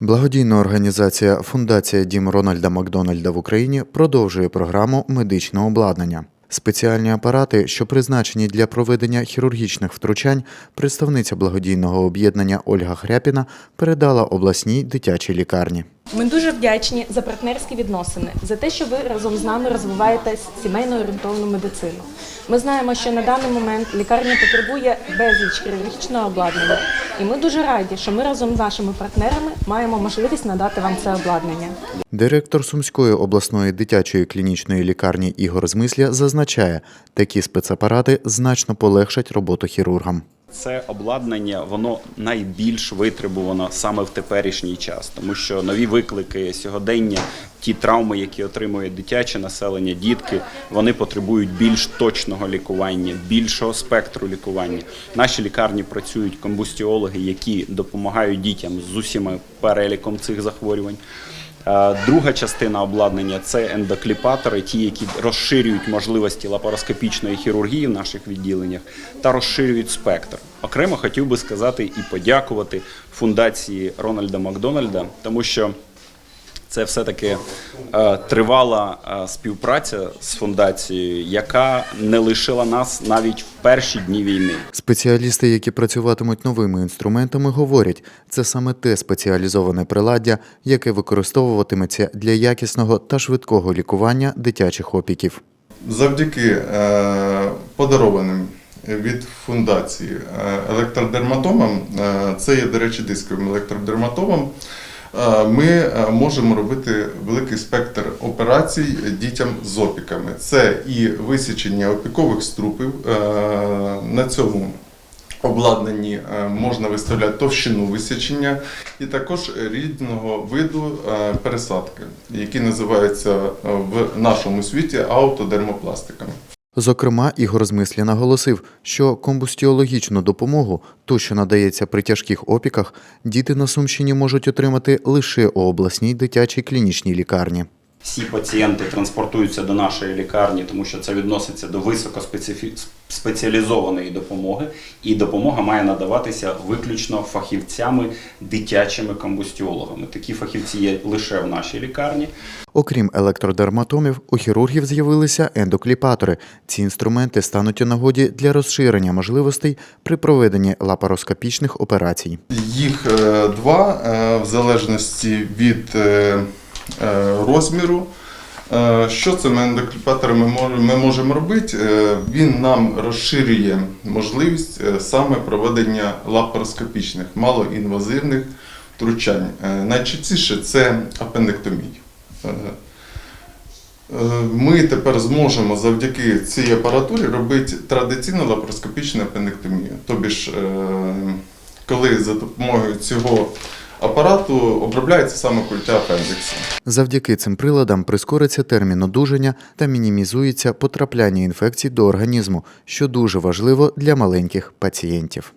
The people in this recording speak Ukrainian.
Благодійна організація Фундація Дім Рональда Макдональда в Україні продовжує програму медичного обладнання. Спеціальні апарати, що призначені для проведення хірургічних втручань, представниця благодійного об'єднання Ольга Хряпіна передала обласній дитячій лікарні. Ми дуже вдячні за партнерські відносини, за те, що ви разом з нами розвиваєте сімейно орієнтовану медицину. Ми знаємо, що на даний момент лікарня потребує безліч хірургічного обладнання, і ми дуже раді, що ми разом з нашими партнерами маємо можливість надати вам це обладнання. Директор Сумської обласної дитячої клінічної лікарні Ігор Змисля зазначає, такі спецапарати значно полегшать роботу хірургам. Це обладнання воно найбільш витребувано саме в теперішній час, тому що нові виклики сьогодення, ті травми, які отримує дитяче населення, дітки, вони потребують більш точного лікування, більшого спектру лікування. Наші лікарні працюють комбустіологи, які допомагають дітям з усіма переліком цих захворювань. Е, Друга частина обладнання це ендокліпатори, ті, які розширюють можливості лапароскопічної хірургії в наших відділеннях та розширюють спектр. Окремо хотів би сказати і подякувати фундації Рональда Макдональда, тому що це все-таки е, тривала е, співпраця з фундацією, яка не лишила нас навіть в перші дні війни. Спеціалісти, які працюватимуть новими інструментами, говорять, це саме те спеціалізоване приладдя, яке використовуватиметься для якісного та швидкого лікування дитячих опіків. Завдяки е, подарованим від фундації електродерматомам, е, це є, до речі, дисковим електродерматомом, ми е, можемо робити великий спектр операцій дітям з опіками. Це і висічення опікових струпів. е, На цьому обладнанні е, можна виставляти товщину висічення і також різного виду е, пересадки, які називаються е, в нашому світі аутодермопластиками. Зокрема, Ігор Змислі наголосив, що комбустіологічну допомогу, ту, що надається при тяжких опіках, діти на Сумщині можуть отримати лише у обласній дитячій клінічній лікарні. Всі пацієнти транспортуються до нашої лікарні, тому що це відноситься до високоспеціалізованої допомоги, і допомога має надаватися виключно фахівцями, дитячими комбустіологами. Такі фахівці є лише в нашій лікарні. Окрім електродерматомів, у хірургів з'явилися ендокліпатори. Ці інструменти стануть у нагоді для розширення можливостей при проведенні лапароскопічних операцій. Їх е, два е, в залежності від е, розміру. Е, Що цими ендокліпаторами ми можемо робити? Е, Він нам розширює можливість е, саме проведення лапароскопічних, малоінвазивних втручань. Е, Найчастіше це апендектомія. Е, е, Ми тепер зможемо завдяки цій апаратурі робити традиційну лапароскопічну апендектомію. Тобі е, коли за допомогою цього апарату обробляється саме культя апендиксу. Завдяки цим приладам прискориться термін одужання та мінімізується потрапляння інфекцій до організму, що дуже важливо для маленьких пацієнтів.